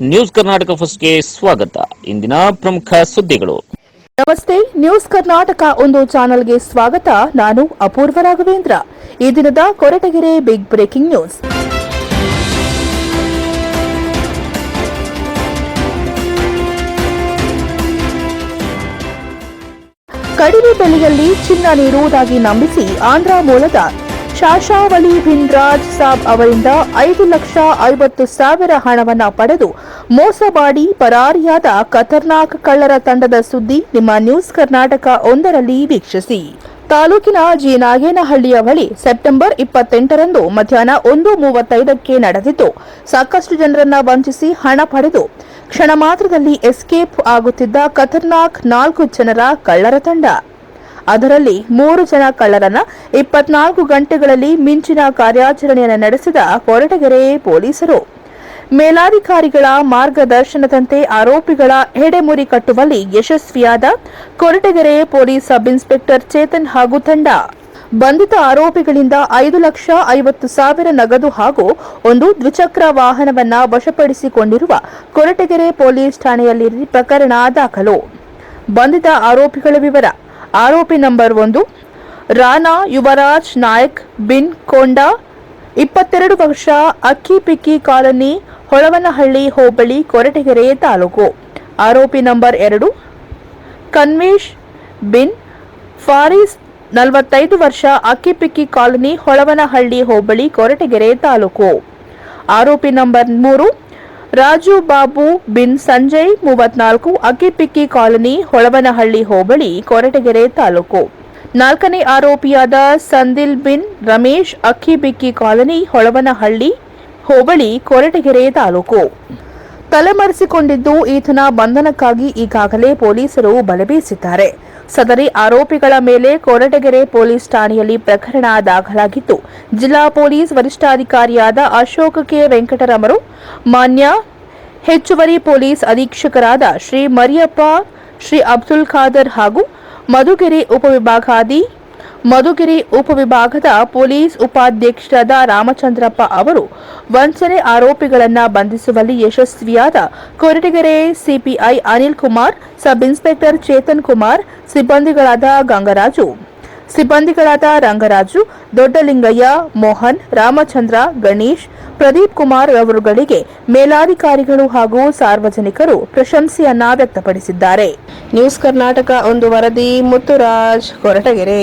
News Karnataka ಫಸ್ಟ್ಗೆ ಸ್ವಾಗತ. ಇಂದಿನ ಪ್ರಮುಖ ಸುದ್ದಿಗಳು. ನಮಸ್ತೆ, ನ್ಯೂಸ್ ಕರ್ನಾಟಕ ಒಂದು ಚಾನೆಲ್ಗೆ ಸ್ವಾಗತ. ನಾನು ಅಪೂರ್ವ ರಾಘವೇಂದ್ರ. ಈ ದಿನದ ಕೊರಟಗೆರೆ ಬಿಗ್ ಬ್ರೇಕಿಂಗ್ ನ್ಯೂಸ್. ಕಡಿಮೆ ಬೆಲೆಯಲ್ಲಿ ಚಿನ್ನ ನೀಡುವುದಾಗಿ ನಂಬಿಸಿ ಆಂಧ್ರ ಮೂಲದ ಶಾಶಾವಳಿ ಬಿನ್ ರಾಜ್ ಸಾಬ್ ಅವರಿಂದ ಐದು ಲಕ್ಷ ಐವತ್ತು ಸಾವಿರ ಹಣವನ್ನು ಪಡೆದು ಮೋಸ ಮಾಡಿ ಪರಾರಿಯಾದ ಖತರ್ನಾಕ್ ಕಳ್ಳರ ತಂಡದ ಸುದ್ದಿ ನಿಮ್ಮ ನ್ಯೂಸ್ ಕರ್ನಾಟಕ ಒಂದರಲ್ಲಿ ವೀಕ್ಷಿಸಿ. ತಾಲೂಕಿನ ಜಿನಾಗೇನಹಳ್ಳಿಯ ಬಳಿ ಸೆಪ್ಟೆಂಬರ್ ಇಪ್ಪತ್ತೆಂಟರಂದು ಮಧ್ಯಾಹ್ನ ಒಂದು ಮೂವತ್ತೈದಕ್ಕೆ ನಡೆದಿದ್ದು, ಸಾಕಷ್ಟು ಜನರನ್ನ ವಂಚಿಸಿ ಹಣ ಪಡೆದು ಕ್ಷಣ ಮಾತ್ರದಲ್ಲಿ ಎಸ್ಕೇಪ್ ಆಗುತ್ತಿದ್ದ ಖತರ್ನಾಕ್ ನಾಲ್ಕು ಜನರ ಕಳ್ಳರ ತಂಡ. ಅದರಲ್ಲಿ ಮೂರು ಜನ ಕಳ್ಳರನ್ನ ಇಪ್ಪತ್ನಾಲ್ಕು ಗಂಟೆಗಳಲ್ಲಿ ಮಿಂಚಿನ ಕಾರ್ಯಾಚರಣೆಯನ್ನು ನಡೆಸಿದ ಕೊರಟಗೆರೆ ಪೊಲೀಸರು. ಮೇಲಾಧಿಕಾರಿಗಳ ಮಾರ್ಗದರ್ಶನದಂತೆ ಆರೋಪಿಗಳ ಹೆಡೆಮುರಿ ಕಟ್ಟುವಲ್ಲಿ ಯಶಸ್ವಿಯಾದ Koratagere police sub inspector Chetan ಹಾಗೂ ತಂಡ. ಬಂಧಿತ ಆರೋಪಿಗಳಿಂದ ಐದು ಲಕ್ಷ ಐವತ್ತು ಸಾವಿರ ನಗದು ಹಾಗೂ ಒಂದು ದ್ವಿಚಕ್ರ ವಾಹನವನ್ನ ವಶಪಡಿಸಿಕೊಂಡಿರುವ ಕೊರಟಗೆರೆ ಪೊಲೀಸ್ ಠಾಣೆಯಲ್ಲಿ ಪ್ರಕರಣ ದಾಖಲು. ಬಂಧಿತ ಆರೋಪಿಗಳ ವಿವರ. ಆರೋಪಿ ನಂಬರ್ ಒಂದು, ರಾಣಾ ಯುವರಾಜ್ ನಾಯಕ್ ಬಿನ್ ಕೊಂಡಾ, ಇಪ್ಪತ್ತೆರಡು ವರ್ಷ ಅಕ್ಕಿ ಪಿಕ್ಕಿ ಕಾಲನಿ, ಹೊಳವನಹಳ್ಳಿ ಹೋಬಳಿ, ಕೊರಟಗೆರೆ ತಾಲೂಕು. ಆರೋಪಿ ನಂಬರ್ ಎರಡು ಕನ್ವೇಶ್ ಬಿನ್ ಫಾರಿಸ್, ನಲವತ್ತೈದು ವರ್ಷ ಅಕ್ಕಿಪಿಕ್ಕಿ ಕಾಲನಿ, ಹೊಳವನಹಳ್ಳಿ ಹೋಬಳಿ, ಕೊರಟಗೆರೆ ತಾಲೂಕು. ಆರೋಪಿ ನಂಬರ್ ಮೂರು ರಾಜು ಬಾಬು ಬಿನ್ ಸಂಜಯ್ ಮೂವತ್ನಾಲ್ಕು ಅಕ್ಕಿಪಿಕ್ಕಿ ಕಾಲನಿ ಹೊಳವನಹಳ್ಳಿ ಹೋಬಳಿ, ಕೊರಟಗೆರೆ ತಾಲೂಕು. ನಾಲ್ಕನೇ ಆರೋಪಿಯಾದ ಸಂದಿಲ್ ಬಿನ್ ರಮೇಶ್ ಅಕ್ಕಿಬಿಕ್ಕಿ ಕಾಲನಿ ಹೊಳವನಹಳ್ಳಿ ಹೋಬಳಿ, ಕೊರಟಗೆರೆ ತಾಲೂಕು. ತಲೆಮರೆಸಿಕೊಂಡಿದ್ದು ಈತನ ಬಂಧನಕ್ಕಾಗಿ ಈಗಾಗಲೇ ಪೊಲೀಸರು ಬಲೆ ಬೀಸಿದ್ದಾರೆ. ಸದರಿ ಆರೋಪಿಗಳ ಮೇಲೆ ಕೊರಟಗೆರೆ ಪೊಲೀಸ್ ಠಾಣೆಯಲ್ಲಿ ಪ್ರಕರಣ ದಾಖಲಾಗಿದ್ದು ಜಿಲ್ಲಾ ಪೊಲೀಸ್ ವರಿಷ್ಠಾಧಿಕಾರಿಯಾದ ಅಶೋಕ್ ಕೆ. ವೆಂಕಟರಮರು, ಮಾನ್ಯ ಹೆಚ್ಚುವರಿ ಪೊಲೀಸ್ ಅಧೀಕ್ಷಕರಾದ ಶ್ರೀ ಮರಿಯಪ್ಪ, ಶ್ರೀ ಅಬ್ದುಲ್ ಖಾದರ್ ಹಾಗೂ ಮಧುಗಿರಿ ಉಪವಿಭಾಗಾಧಿ, ಮಧುಗಿರಿ ಉಪವಿಭಾಗದ ಪೊಲೀಸ್ ಉಪಾಧ್ಯಕ್ಷರಾದ ರಾಮಚಂದ್ರಪ್ಪ ಅವರು ವಂಚನೆ ಆರೋಪಿಗಳನ್ನು ಬಂಧಿಸುವಲ್ಲಿ ಯಶಸ್ವಿಯಾದ Koratagere CPI Anil Kumar sub inspector Chetan Kumar, ಸಿಬ್ಬಂದಿಗಳಾದ Gangaraju. ಸಿಬ್ಬಂದಿಗಳಾದ ರಂಗರಾಜು, ದೊಡ್ಡಲಿಂಗಯ್ಯ, ಮೋಹನ್, ರಾಮಚಂದ್ರ, ಗಣೇಶ್, ಪ್ರದೀಪ್ ಕುಮಾರ್ ಅವರುಗಳಿಗೆ ಮೇಲಾಧಿಕಾರಿಗಳು ಹಾಗೂ ಸಾರ್ವಜನಿಕರು ಪ್ರಶಂಸೆಯನ್ನ ವ್ಯಕ್ತಪಡಿಸಿದ್ದಾರೆ. ನ್ಯೂಸ್ ಕರ್ನಾಟಕ ಒಂದು ವರದಿ, ಮುತ್ತುರಾಜ್, ಕೊರಟಗೆರೆ.